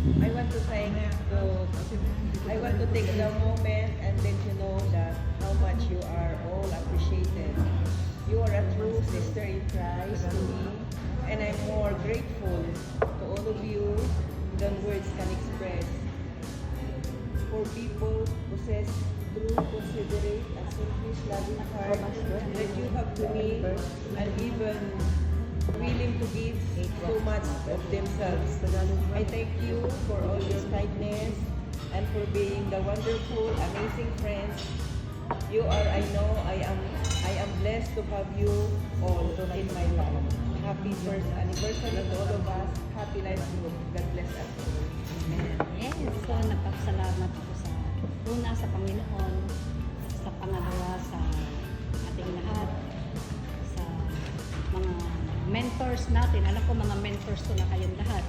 I want to thank the, I want to take the moment and let you know that how much you are all appreciated. You are a true sister in Christ to me, and I'm more grateful to all of you than words can express. For people possess true, considerate, and selfish loving heart that you have to me, and even willing to give so much of themselves. I thank you for all your kindness and for being the wonderful, amazing friends you are. I know I am. I am blessed to have you all in my life. Happy first anniversary to all of us. Happy life group. God bless us. Yes, so nagpapasalamat ako sa una sa Panginoon, sa pangalawa sa ating lahat, mentors natin. Alam ko mga mentors ko na kayong lahat.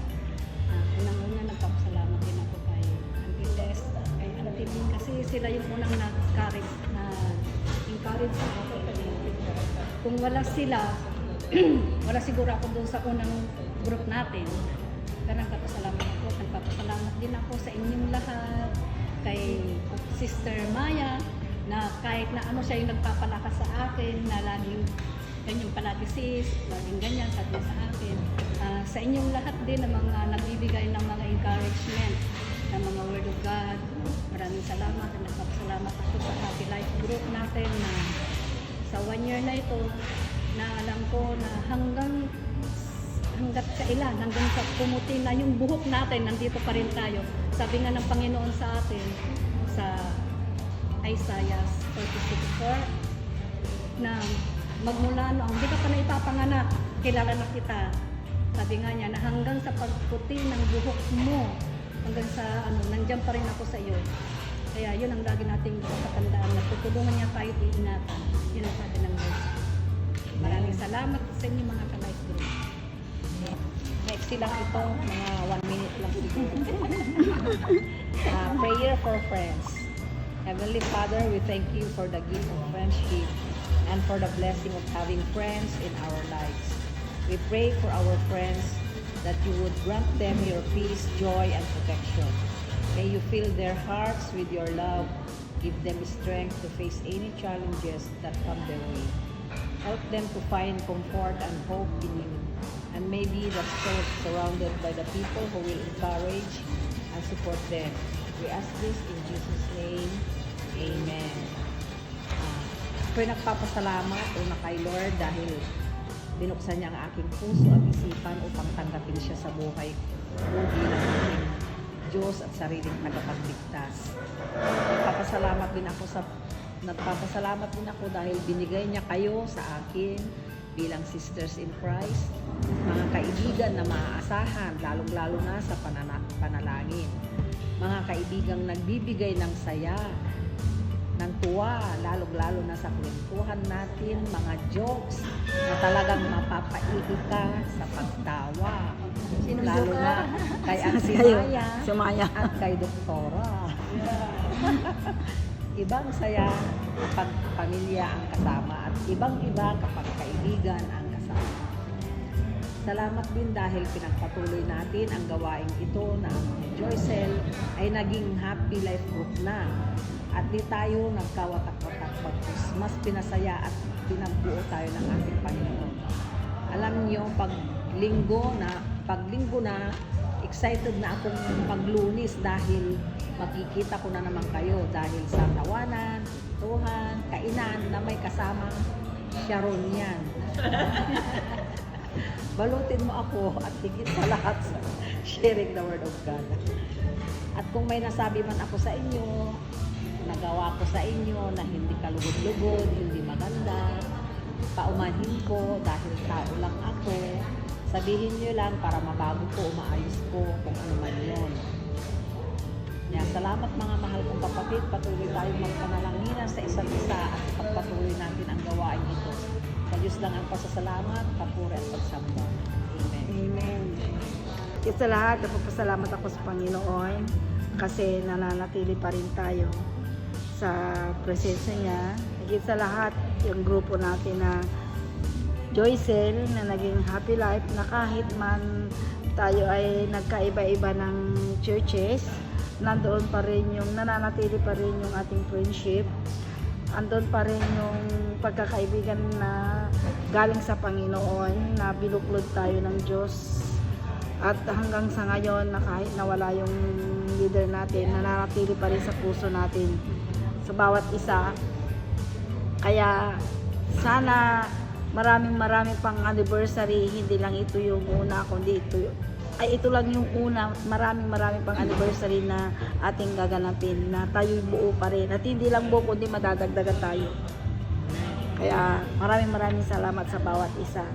Uh, Unang-una nagpapasalamat din ako kay Auntie Tess, kay Auntie Lynn, kasi sila yung unang nag-encourage na encourage sa ako. Kung wala sila, wala siguro ako doon sa unang group natin. Pero nagpapasalamat ako. Nagpapasalamat din ako sa inyong lahat. Kay Sister Maya na kahit na ano siya yung nagpapalakas sa akin na laging ganyan palagi sis, laging ganyan sabi sa akin. Ah, sa inyong lahat din ng mga nagbibigay ng mga encouragement ng mga Word of God. Maraming salamat at nagpapasalamat ako sa Happy Life Group natin na sa one year na ito na alam ko na hanggang hanggat kailan, hanggang sa pumuti na yung buhok natin, nandito pa rin tayo. Sabi nga ng Panginoon sa atin sa Isaiah 46.4 na magmula noong, hindi ka pa na ipapanganak, kilala na kita. Sabi nga niya na hanggang sa pagputi ng buhok mo, hanggang sa ano, nandiyan pa rin ako sa iyo. Kaya yun ang lagi nating katandaan na tutulungan niya tayo iingatan. Yun ang sabi ng Lord. Maraming salamat sa inyo mga ka-life group. Next lang ito, mga one minute lang siguro. Ah, prayer for friends. Heavenly Father, we thank you for the gift of friendship and for the blessing of having friends in our lives. We pray for our friends that you would grant them your peace, joy, and protection. May you fill their hearts with your love. Give them strength to face any challenges that come their way. Help them to find comfort and hope in you. And may be the spirit surrounded by the people who will encourage and support them. We ask this in Jesus' name. Amen. Ako'y nagpapasalamat una kay Lord dahil binuksan niya ang aking puso at isipan upang tanggapin siya sa buhay ko bilang aking Diyos at sariling tagapagligtas. Nagpapasalamat din ako sa nagpapasalamat din ako dahil binigay niya kayo sa akin bilang sisters in Christ, mga kaibigan na maaasahan, lalong-lalo na sa panana- panalangin. Mga kaibigang nagbibigay ng saya, ng tuwa, lalong-lalo na sa kwentuhan natin, mga jokes na talagang mapapaihi ka sa pagtawa. Lalo na kay Auntie Maya Sumaya. at kay Doktora. ibang saya kapag pamilya ang kasama at ibang-iba kapag kaibigan ang kasama. Salamat din dahil pinagpatuloy natin ang gawaing ito na ang Joycel ay naging happy life group na at di tayo nagkawatak-watak bagkus mas pinasaya at pinagbuo tayo ng ating Panginoon. Alam niyo, pag linggo na, pag linggo na, excited na akong paglunis dahil makikita ko na naman kayo dahil sa tawanan, tuhan, kainan na may kasamang Sharon yan. Balutin mo ako at higit sa lahat sa sharing the word of God. At kung may nasabi man ako sa inyo, nagawa ko sa inyo na hindi kalugod-lugod, hindi maganda, paumanhin ko dahil tao lang ako, sabihin niyo lang para mabago ko, maayos ko kung ano man yun. Kaya salamat mga mahal kong kapatid, patuloy tayong magpanalanginan sa isa't isa at pagpatuloy natin ang gawain ito. Sa Diyos lang ang pasasalamat, kapuri at pagsamba. Amen. Amen. Kaya sa lahat, nagpapasalamat ako sa Panginoon kasi nananatili pa rin tayo sa presensya niya. Higit sa lahat, yung grupo natin na Joycel na naging happy life na kahit man tayo ay nagkaiba-iba ng churches, nandoon pa rin yung nananatili pa rin yung ating friendship. Andun pa rin yung pagkakaibigan na galing sa Panginoon na binuklod tayo ng Diyos. At hanggang sa ngayon na kahit nawala yung leader natin, nananatili pa rin sa puso natin sa bawat isa. Kaya sana maraming maraming pang anniversary, hindi lang ito yung una, kundi ito ay ito lang yung una, maraming maraming pang anniversary na ating gaganapin na tayo buo pa rin. At hindi lang buo, kundi madadagdagan tayo. Kaya maraming maraming salamat sa bawat isa.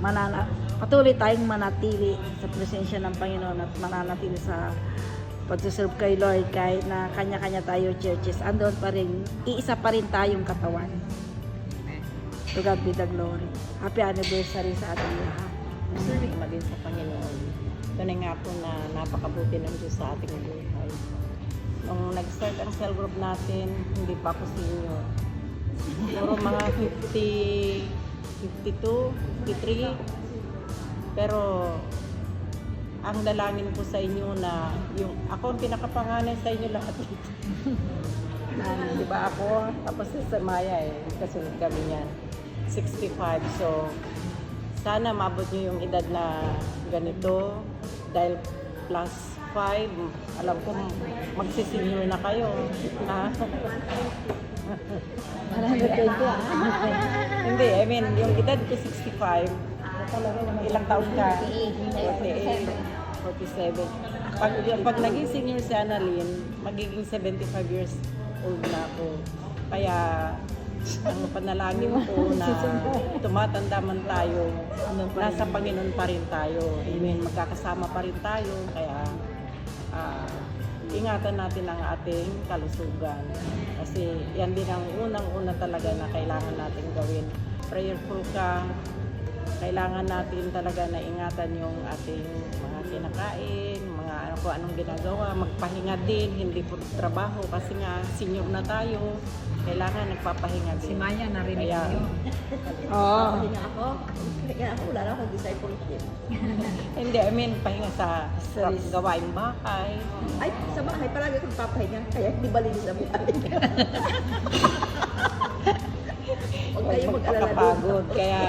Manana, patuloy tayong manatili sa presensya ng Panginoon at mananatili sa pagsuserve kay Lord kahit na kanya-kanya tayo churches. Andon pa rin, iisa pa rin tayong katawan. To God be the glory. Happy anniversary sa ating lahat. Serving mo din sa Panginoon. Tunay nga po na napakabuti ng Diyos sa ating buhay. Nung nag-start ang cell group natin, hindi pa ako senior. Puro mga 50, 52, 53. Pero ang dalangin ko sa inyo na yung ako ang pinakapanganay sa inyo lahat dito. Di ba ako? Tapos si Sir Maya eh, kasunod kami niyan. 65. So, sana maabot niyo yung edad na ganito dahil plus 5, alam ko magsisenyor na kayo. Ha? Hindi, I mean, yung edad ko 65, ilang taon ka? 48. 47. Pag, pag naging senior si Annalyn, magiging 75 years old na ako. Kaya, ang panalangin ko na tumatanda man tayo, nasa Panginoon pa rin tayo. I mean, magkakasama pa rin tayo. Kaya, ah, ingatan natin ang ating kalusugan. Kasi yan din ang unang-una talaga na kailangan natin gawin. Prayerful ka, kailangan natin talaga na ingatan yung ating mga kinakain, mga ano kung anong ginagawa, magpahinga din, hindi po trabaho kasi nga senior na tayo, kailangan nagpapahinga din. Si Maya narinig Kaya, niyo. Oo. Pahinga ako. Kaya ako, wala na akong discipleship. Hindi, I mean, pahinga sa, sa gawaing bahay. Ay, sa bahay, palagi akong papahinga. Kaya hindi balinis sa buhay. Huwag kayo mag-alala doon. Kaya,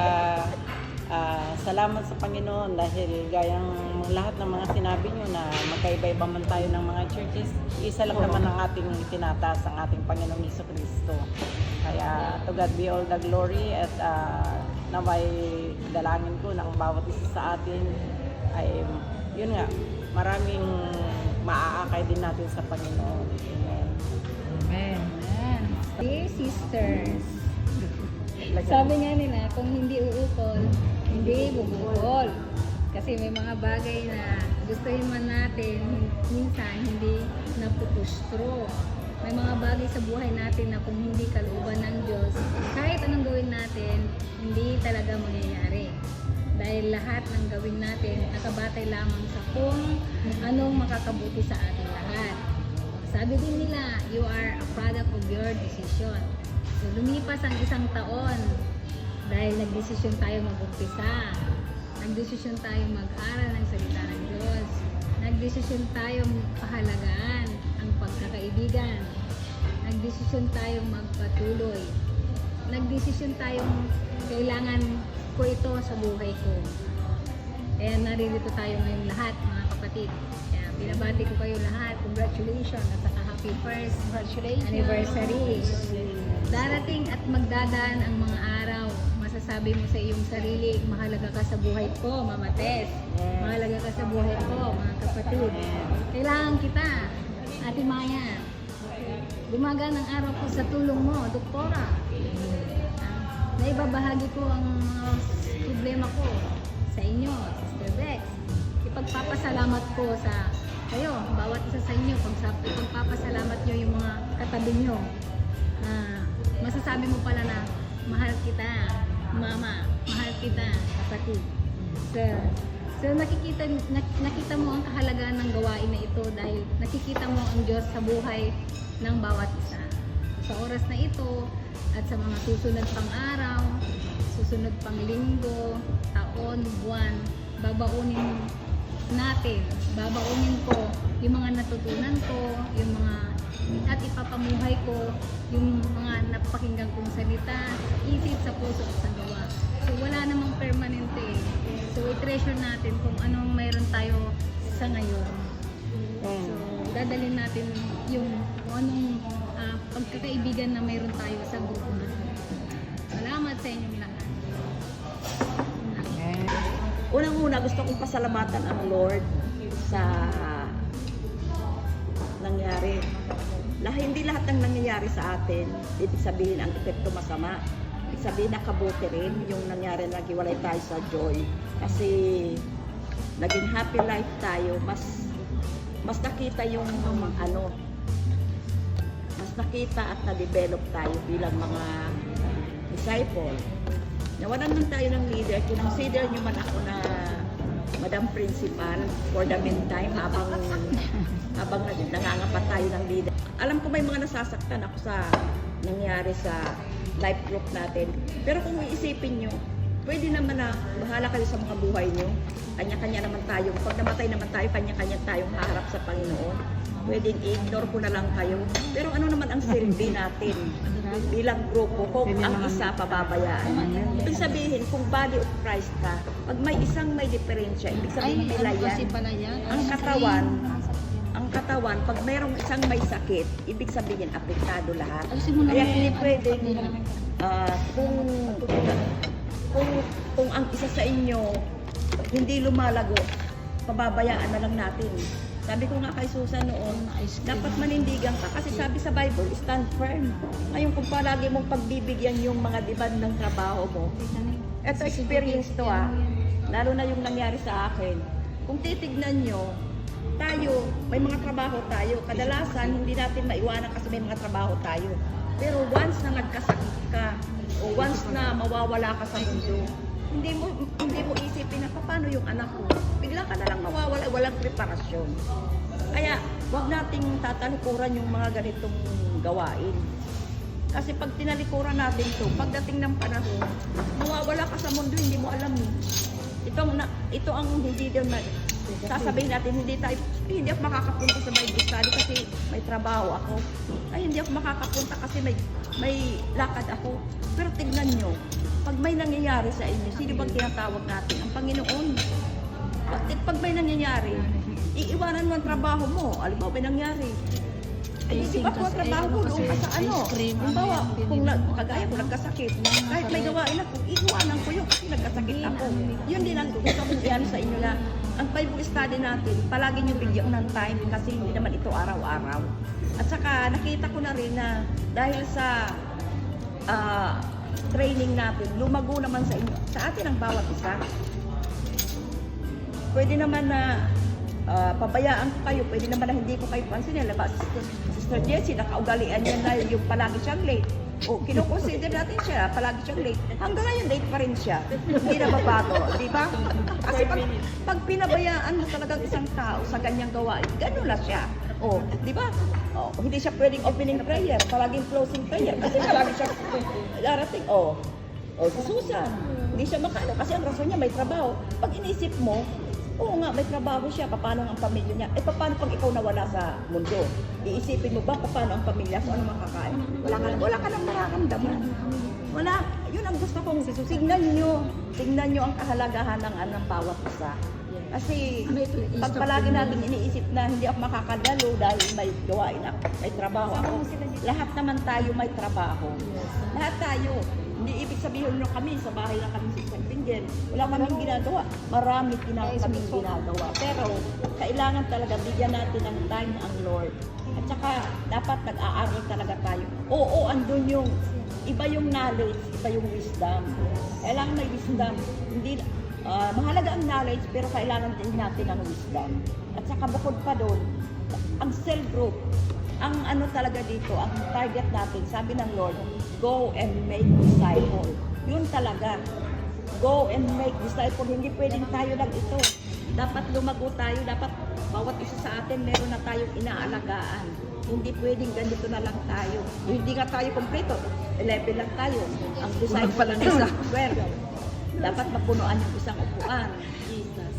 ah, salamat sa Panginoon dahil gayang lahat ng mga sinabi nyo na magkaiba-iba man tayo ng mga churches, isa lang naman ang ating itinataas ang ating Panginoong Heso Kristo. Kaya to God be all the glory at uh, naway dalangin ko ng bawat isa sa atin ay yun nga, maraming maaakay din natin sa Panginoon. Amen. Amen. Dear sisters, sabi nga nila, kung hindi uukol, hindi bubukol. Kasi may mga bagay na gustuhin man natin, minsan hindi napupustro. May mga bagay sa buhay natin na kung hindi kalooban ng Diyos, kahit anong gawin natin, hindi talaga mangyayari. Dahil lahat ng gawin natin, nakabatay lamang sa kung anong makakabuti sa ating lahat. Sabi din nila, you are a product of your decision. So, lumipas ang isang taon dahil nagdesisyon tayo mag-umpisa. Nagdesisyon tayo mag-aral ng salita ng Diyos. Nagdesisyon tayo pahalagaan ang pagkakaibigan. Nagdesisyon tayong magpatuloy. Nagdesisyon tayong kailangan ko ito sa buhay ko. Kaya naririto tayo ngayong lahat, mga kapatid. Kaya binabati ko kayo lahat. Congratulations at saka happy first anniversary. Darating at magdadaan ang mga araw. Masasabi mo sa iyong sarili, mahalaga ka sa buhay ko, Mama Tess. Mahalaga ka sa buhay ko, mga kapatid. Kailangan kita, Ate Maya. Dumagaan ang araw ko sa tulong mo, Doktora. Ah, naibabahagi ko ang mga problema ko sa inyo, Sister Bex. Ipagpapasalamat ko sa kayo, bawat isa sa inyo, pag sa ipagpapasalamat nyo yung mga katabi nyo. Masasabi mo pala na mahal kita, mama, mahal kita, kapatid. So, so nakikita, nak- nakita mo ang kahalagaan ng gawain na ito dahil nakikita mo ang Diyos sa buhay ng bawat isa. Sa oras na ito at sa mga susunod pang araw, susunod pang linggo, taon, buwan, babaunin natin. Babaunin ko yung mga natutunan ko, yung mga at ipapamuhay ko yung mga napakinggan kong salita, sa isip, sa puso at sa gawa. So wala namang permanente. So i-treasure natin kung anong mayroon tayo sa ngayon. So dadalhin natin yung kung anong ah, pagkakaibigan na mayroon tayo sa grupo natin. Salamat sa inyong lahat. Unang-una, gusto kong pasalamatan ang Lord sa nangyari. Lah, hindi lahat ng nangyayari sa atin, ibig sabihin ang epekto masama. Ibig sabihin nakabuti rin yung nangyari na naghiwalay tayo sa joy. Kasi naging happy life tayo, mas mas nakita yung ano, mas nakita at na-develop tayo bilang mga disciple. Nawalan man tayo ng leader, kinonsider nyo man ako na Madam Principal for the meantime habang habang nangangapat tayo ng leader. Alam ko may mga nasasaktan ako sa nangyari sa life group natin. Pero kung iisipin nyo, pwede naman na bahala kayo sa mga buhay nyo. Kanya-kanya naman tayo. Pag namatay naman tayo, kanya-kanya tayong haharap sa Panginoon. Pwedeng i-ignore ko na lang kayo. Pero ano naman ang silbi natin bilang grupo kung ang isa pababayaan. Ibig sabihin, kung body of Christ ka, pag may isang may diferensya, ibig sabihin nila yan. pala yan? Ang katawan, ang katawan, pag mayroong isang may sakit, ibig sabihin apektado lahat. Kaya hindi pwedeng ah, kung kung kung ang isa sa inyo hindi lumalago, pababayaan na lang natin. Sabi ko nga kay Susan noon, dapat manindigan ka kasi sabi sa Bible, stand firm. Ngayon kung palagi mong pagbibigyan yung mga diban ng trabaho mo, eto experience to ah, lalo na yung nangyari sa akin. Kung titignan nyo, tayo, may mga trabaho tayo. Kadalasan, hindi natin maiwanan kasi may mga trabaho tayo. Pero once na nagkasakit ka, o once na mawawala ka sa mundo, hindi mo hindi mo isipin na paano yung anak ko. Bigla ka na lang mawawala, walang preparasyon. Kaya, wag nating tatalikuran yung mga ganitong gawain. Kasi pag tinalikuran natin to, pagdating ng panahon, mawawala ka sa mundo, hindi mo alam eh. Ito, ang na, ito ang hindi daw na, sasabihin natin, hindi tayo, "Ay, hindi ako makakapunta sa Bible study kasi may trabaho ako. Ay, hindi ako makakapunta kasi may, may lakad ako. Pero tignan nyo, pag may nangyayari sa inyo, sino bang tinatawag natin? Ang Panginoon. Pag, pag may nangyayari, iiwanan mo ang trabaho mo. Alam mo, may nangyari. Ay, di ba po trabaho ko doon ka sa ano? Kumbawa, kung kagaya ko nagkasakit, kahit may gawain ako, iiwanan ko yun kasi nagkasakit ako. Yun din ang gusto kong iyan sa inyo na ang Bible study natin, palagi nyo bigyan ng time kasi hindi naman ito araw-araw. At saka nakita ko na rin na dahil sa ah, training natin, lumago naman sa inyo, sa atin ang bawat isa. Pwede naman na ah, pabayaan ko kayo, pwede naman na hindi ko kayo pansinin. Laba, Sister, Sister Jessie, nakaugalian niya na yung palagi siyang late. O, kinukonsider natin siya, palagi siyang late. Hanggang ngayon, late pa rin siya. Hindi na babago, di ba? Kasi pag, pag pinabayaan mo talagang isang tao sa ganyang gawain, ganun na siya. O, di ba? O, hindi siya pwedeng opening prayer, palaging closing prayer. Kasi palagi siya darating. O, o, si Susan, hindi siya makano kasi ang rason niya may trabaho. Pag inisip mo, oo nga, may trabaho siya, paano ang pamilya niya? Eh, paano pag ikaw nawala sa mundo? Iisipin mo ba paano ang pamilya? So, ano makakain? Wala ka, wala ka nang mararamdaman. Wala, yun ang gusto kong tignan nyo. Tignan nyo ang kahalagahan ng anong bawat isa. Kasi pag palagi natin iniisip na hindi ako makakadalo dahil may gawain ako, may trabaho ako. Lahat naman tayo may trabaho. Lahat tayo. Hindi ibig sabihin nyo kami, sa bahay lang kami sa Pingen. Wala kaming ginagawa. Marami kina kaming ginagawa. Pero kailangan talaga bigyan natin ng time ang Lord. At saka dapat nag-aaral talaga tayo. Oo, andun yung iba yung knowledge, iba yung wisdom. Kailangan may wisdom. Hindi ah, mahalaga ang knowledge pero kailangan din natin ang wisdom. At saka bukod pa doon, ang cell group, ang ano talaga dito, ang target natin, sabi ng Lord, go and make disciple. Yun talaga. Go and make disciple. Hindi pwedeng tayo lang ito. Dapat lumago tayo, dapat bawat isa sa atin meron na tayong inaalagaan. Hindi pwedeng ganito na lang tayo. Hindi nga tayo kompleto. 11 lang tayo. Ang disciple pa lang isa. 12. Dapat mapunuan yung isang upuan. Jesus.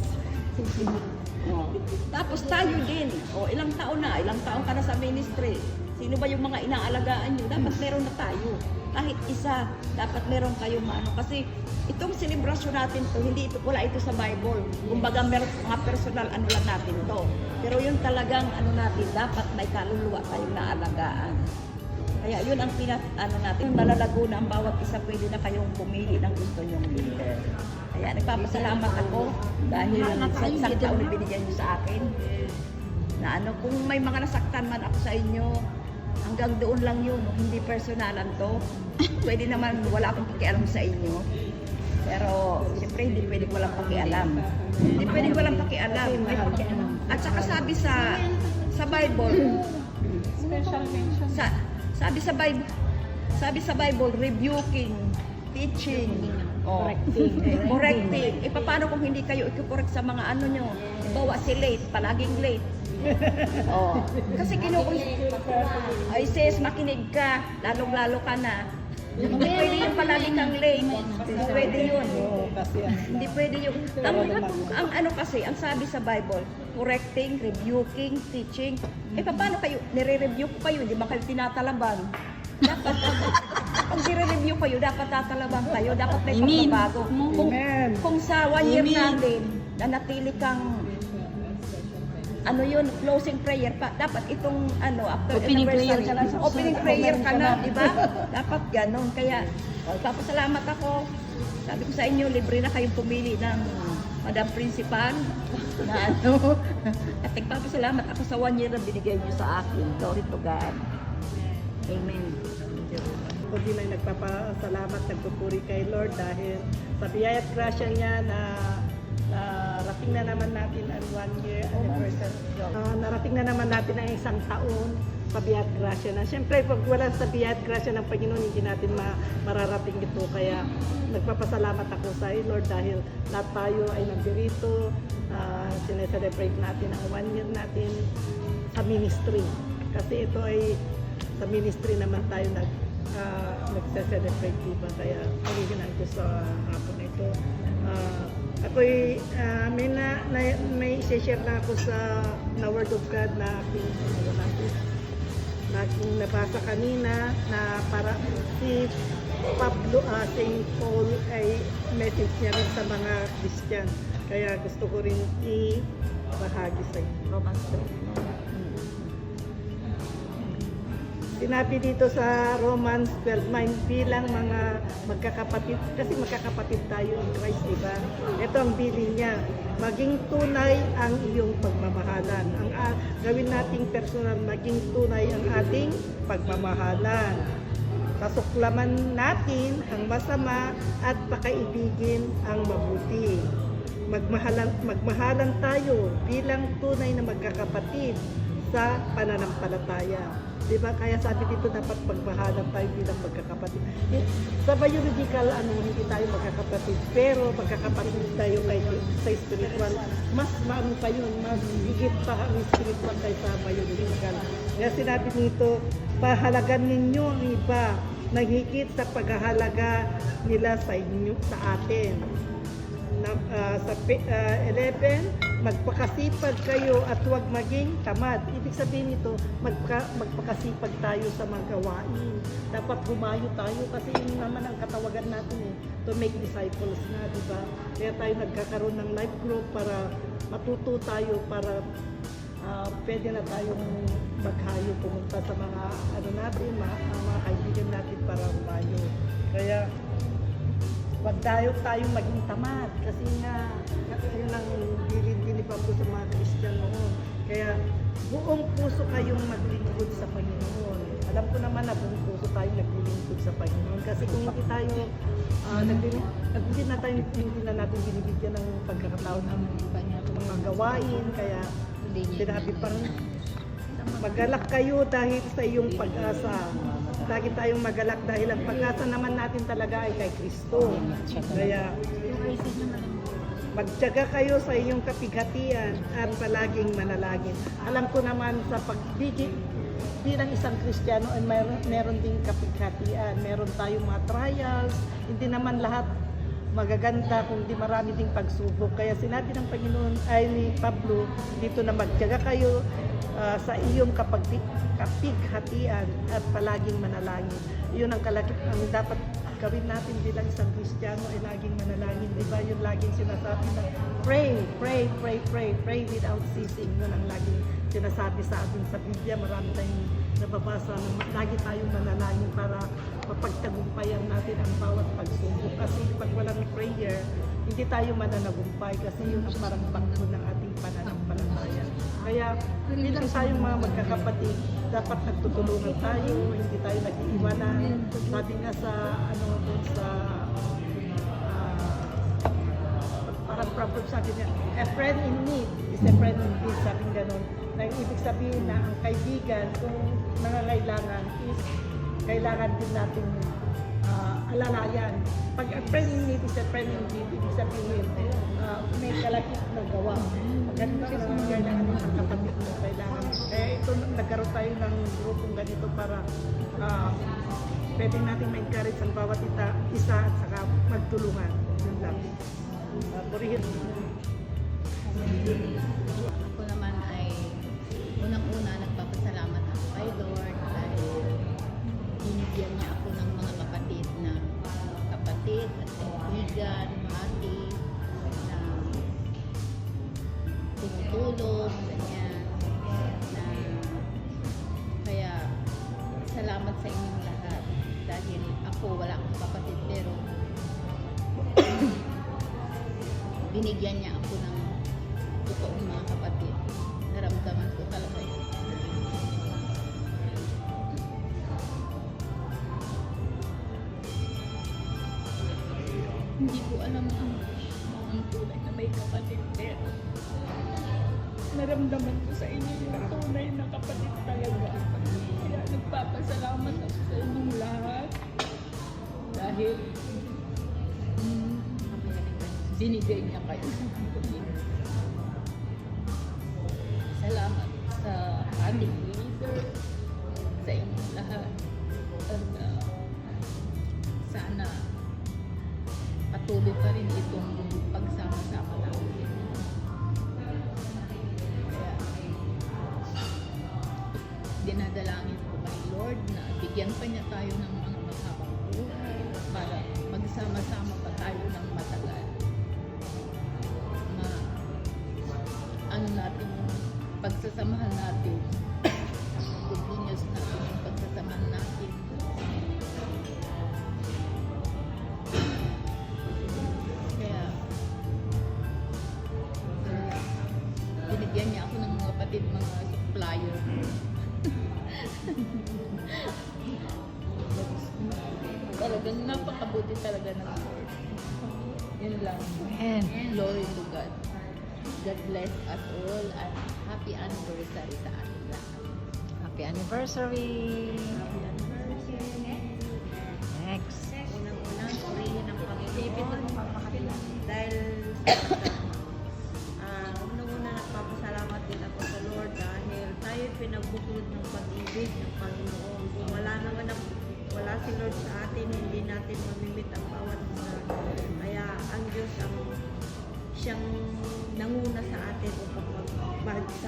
Oh. Tapos tayo din. O, ilang taon na, ilang taon ka na sa ministry. Sino ba yung mga inaalagaan nyo? Dapat meron na tayo. Kahit isa, dapat meron kayong maano. Kasi itong selebrasyon natin to, hindi ito, wala ito sa Bible. Kumbaga, meron mga personal ano lang natin to. Pero yun talagang ano natin, dapat may kaluluwa tayong naalagaan. Kaya yun ang pinat ano natin, malalago na ang bawat isa pwede na kayong pumili ng gusto nyong leader. Kaya nagpapasalamat ako dahil sa isang taon na binigyan niyo sa akin. Na ano, kung may mga nasaktan man ako sa inyo, hanggang doon lang yun, hindi personalan to. Pwede naman wala akong pakialam sa inyo. Pero siyempre hindi pwedeng walang pakialam. Hindi pwedeng walang pakialam. At saka sabi sa sa Bible, sa, sabi sa Bible, sabi sa Bible, rebuking, teaching, oh, correcting. correcting. E paano kung hindi kayo i-correct sa mga ano nyo? Bawa si late, palaging late. oh, kasi kinukulit. Ay sis, makinig ka, lalong-lalo ka na. Hindi pwede yung palagi kang late. Hindi pwede yun. Hindi pwede yun. Ang, ang ano kasi, ang sabi sa Bible, correcting, rebuking, teaching. Eh, paano kayo? Nire-review ko kayo, hindi ba kayo tinatalaban? Dapat, pag nire-review kayo, dapat tatalabang kayo. Dapat may pagbabago. Kung, kung sa one year natin, na natili kang ano yun, closing prayer pa. Dapat itong ano, after Opening prayer ka lang. Opening prayer ka na, di ba? Dapat ganun. Kaya, papasalamat ako. Sabi ko sa inyo, libre na kayong pumili ng Madam Principal na ano. At nagpapasalamat ako sa one year na binigay niyo sa akin. Glory to God. Amen. Ako din ay nagpapasalamat, nagpupuri kay Lord dahil sa biyaya at grasya niya na narating na naman natin ang one year anniversary. Ah, narating na naman natin ang isang taon sa biyaya at grasya na. Siyempre, pag wala sa biyaya at grasya ng Panginoon, hindi natin ma- mararating ito. Kaya nagpapasalamat ako sa iyo, Lord, dahil lahat tayo ay nandito. Uh, sineselebrate natin ang one year natin sa ministry. Kasi ito ay sa ministry naman tayo nag uh, nagse-celebrate diba kaya original ko sa hapon ito uh, ako'y ah, may na, na may share na ako sa na word of God na aking na aking nabasa kanina na para si Pablo uh, St. Paul ay message niya rin sa mga Christian kaya gusto ko rin i-bahagi sa inyo Romans 3. Sinabi dito sa Romans 12:9 bilang mga magkakapatid, kasi magkakapatid tayo in Christ, di ba? Ito ang bilin niya, maging tunay ang iyong pagmamahalan. Ang ah, gawin nating personal, maging tunay ang ating pagmamahalan. Kasuklaman natin ang masama at pakaibigin ang mabuti. Magmahalan, magmahalan tayo bilang tunay na magkakapatid sa pananampalataya. Di ba? Kaya sabi dito dapat pagmahalan tayo bilang magkakapatid. Sa biological, ano, hindi tayo magkakapatid. Pero magkakapatid tayo kay, sa spiritual. Mas maano pa yun, mas higit pa ang spiritual tayo sa biological. Kaya sinabi nito, pahalagan ninyo ang iba na higit sa paghahalaga nila sa inyo, sa atin na, ah, sa pi- ah, 11, magpakasipag kayo at huwag maging tamad. Ibig sabihin nito, magpa, magpakasipag tayo sa mga gawain. Dapat humayo tayo kasi yun naman ang katawagan natin eh, to make disciples na, di ba? Kaya tayo nagkakaroon ng life group para matuto tayo, para ah, pwede na tayong maghayo pumunta sa mga ano natin, mga, mga kaibigan natin para humayo. Kaya wag tayo tayong maging tamad kasi nga yun ang bilin-bilin pa po sa mga Christian noon. Kaya buong puso kayong maglingkod sa Panginoon. Alam ko naman na buong puso tayo naglilingkod sa Panginoon kasi kung hindi tayo uh, hindi na tayo hindi na natin binibigyan ng pagkakataon ng mga gawain kaya sinabi pang Magalak kayo dahil sa iyong pag-asa. Lagi tayong magalak dahil ang pag-asa naman natin talaga ay kay Kristo. Kaya magtyaga kayo sa iyong kapighatian at palaging manalangin. Alam ko naman sa pagbigit bilang isang Kristiyano ay meron, meron ding kapighatian. Meron tayong mga trials. Hindi naman lahat magaganda kung di marami ding pagsubok. Kaya sinabi ng Panginoon ay ni Pablo dito na magtiyaga kayo ah, sa iyong kapag kapighatian at palaging manalangin. Iyon ang kalakip ang dapat gawin natin bilang isang Kristiyano ay laging manalangin. Di ba yung laging sinasabi na pray, pray, pray, pray, pray without ceasing. Yun ang laging sinasabi sa atin sa Biblia. Marami tayong nababasa na lagi tayong manalangin para mapagtagumpayan natin ang bawat pagsubok. Kasi pag walang prayer, hindi tayo mananagumpay kasi yun ang parang bangko ng ating pananampalataya. Kaya bilang tayong mga magkakapatid, dapat nagtutulungan tayo, hindi tayo nag-iiwanan. Sabi nga sa ano sa ah, parang proverb sabi niya, a friend in need is a friend indeed, sabi ganun. Na ibig sabihin na ang kaibigan, kung nangangailangan is kailangan din natin ah, alalayan. Pag in need is a friend indeed, ibig sabihin, ah, may kalakip na gawa. Ganito na kailangan ng kapatid mo, kailangan. Kaya ito, nagkaroon tayo ng grupong ganito para ah, pwede natin ma-encourage ang bawat ita, isa at saka magtulungan. Yun lang. Uh, purihin. Ako naman binigay niya kayo. Salamat sa ating leader, sa inyong lahat. At uh, sana patuloy pa rin itong pagsama-sama natin. Napakabuti talaga ng Lord yun lang And Glory to God. God bless us all and happy anniversary sa ating lahat. happy anniversary! Next. Unang-una, purihin ang Panginoon. Dahil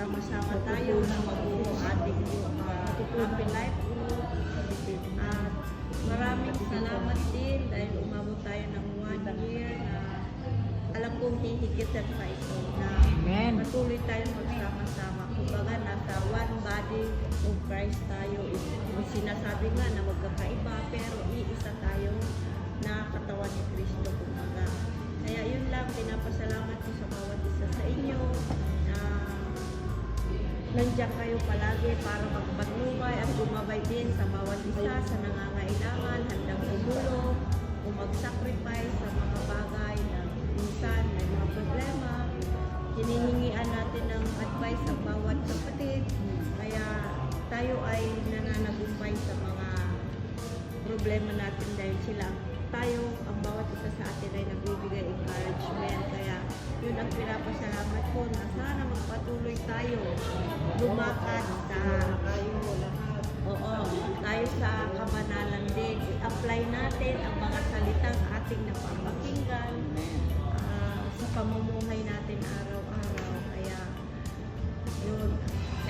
magsama-sama tayo na mabuo ating uh, happy life. At maraming salamat din dahil umabot tayo ng one year na alam kong hihigitan pa ito na Amen. patuloy tayong magsama-sama. Kumbaga, nasa one body of Christ tayo. Sinasabi nga na magkakaiba, pero iisa tayo na katawan ni Kristo. Kumbaga, kaya yun lang, pinapasalamat ko sa bawat isa sa inyo nandiyan kayo palagi para magpatnubay at gumabay din sa bawat isa sa nangangailangan, handang tumulong, o mag-sacrifice sa mga bagay na minsan may mga problema. Hinihingian natin ng advice sa bawat kapatid. Kaya tayo ay nananagumpay sa mga problema natin dahil sila tayo, ang bawat isa sa atin ay nagbibigay encouragement. Yun ang pinapasalamat ko na sana magpatuloy tayo lumakad sa Oo, tayo sa kabanalan din. I-apply natin ang mga salitang ating napapakinggan ah, sa pamumuhay natin araw-araw. Kaya, yun,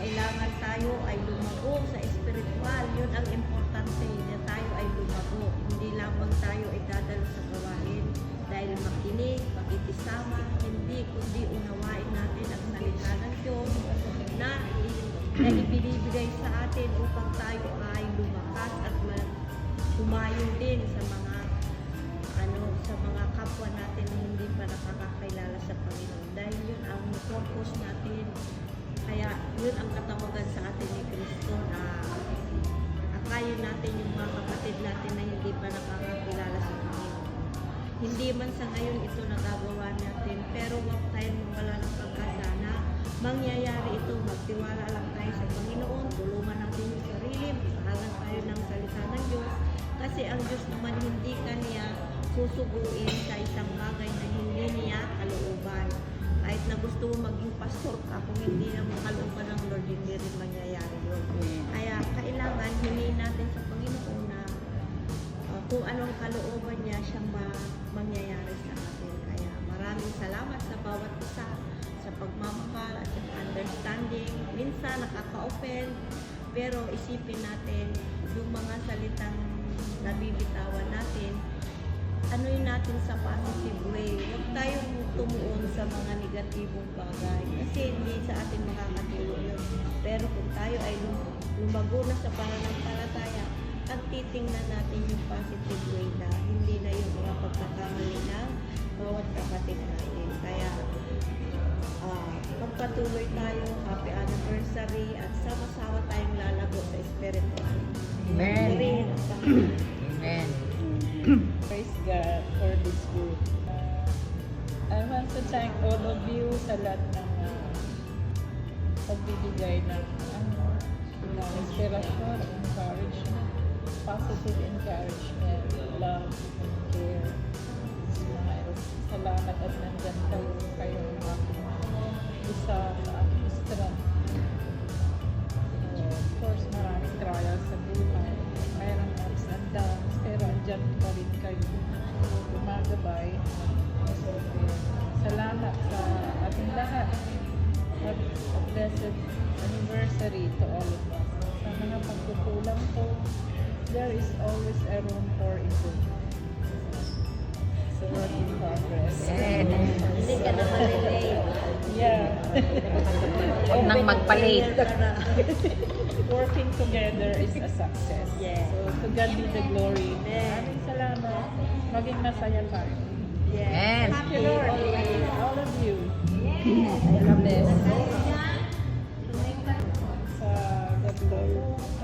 kailangan tayo ay lumago sa espiritual. Yun ang importante na tayo ay lumago. Hindi lamang tayo ay dadalo sa gawain dahil makinig, makikisama, hindi kundi unawain natin ang salita ng Diyos na, na ibinibigay sa atin upang tayo ay lumakas at ma- humayo din sa mga ano sa mga kapwa natin na hindi pa nakakakilala sa Panginoon. Dahil yun ang purpose natin. Kaya yun ang katawagan sa atin ni Kristo na akayin natin yung mga kapatid natin na hindi pa nakakakilala sa hindi man sa ngayon ito nagagawa natin pero huwag tayong mawala ng pag-asa na mangyayari ito. Magtiwala lang tayo sa Panginoon tulungan natin yung sarili magsahalan tayo ng salita ng Diyos. Kasi ang Diyos naman hindi kanya susuguin sa isang bagay na hindi niya kalooban. Kahit na gusto mo maging pastor ka kung hindi na makalooban ng Lord hindi rin mangyayari yun. Kaya kailangan hingin natin sa kung anong kalooban niya siyang ma- mangyayari sa atin. Kaya maraming salamat sa bawat isa sa pagmamahal at sa understanding. Minsan nakaka-offend, pero isipin natin yung mga salitang nabibitawan natin, ano yun natin sa positive way. Huwag tayong tumuon sa mga negatibong bagay kasi hindi sa atin makakatulong yun. Pero kung tayo ay lum- lumago na sa pananampalataya, at titingnan natin yung positive way na hindi na yung mga pagkakamali ng bawat kapatid natin. Kaya ah magpatuloy tayo, happy anniversary at sama-sama tayong lalago sa spiritual. Amen. Amen. Amen. Praise God for this group. Uh, I want to thank all of you sa lahat ng uh, pagbibigay ng ano, ng inspirasyon, encouragement, positive encouragement, love, and care. Smile. Salamat at nandyan kayo kayo ang isa sa aking strength. Of course, maraming trials sa buhay. Mayroong ups and downs, pero andyan pa rin kayo. Gumagabay. So, salamat sa ating lahat. Have a blessed anniversary to all of us. Sa mga pagkukulang ko, there is always a room for improvement. It's a work in progress. Hindi ka na malilate. Yeah. Nang magpalate. Working together is a success. Yeah. So, to God be the glory. Maraming salamat. Maging masaya tayo. Yes. Thank you, Lord. All of you. Yes. I love this. Sa God Lord.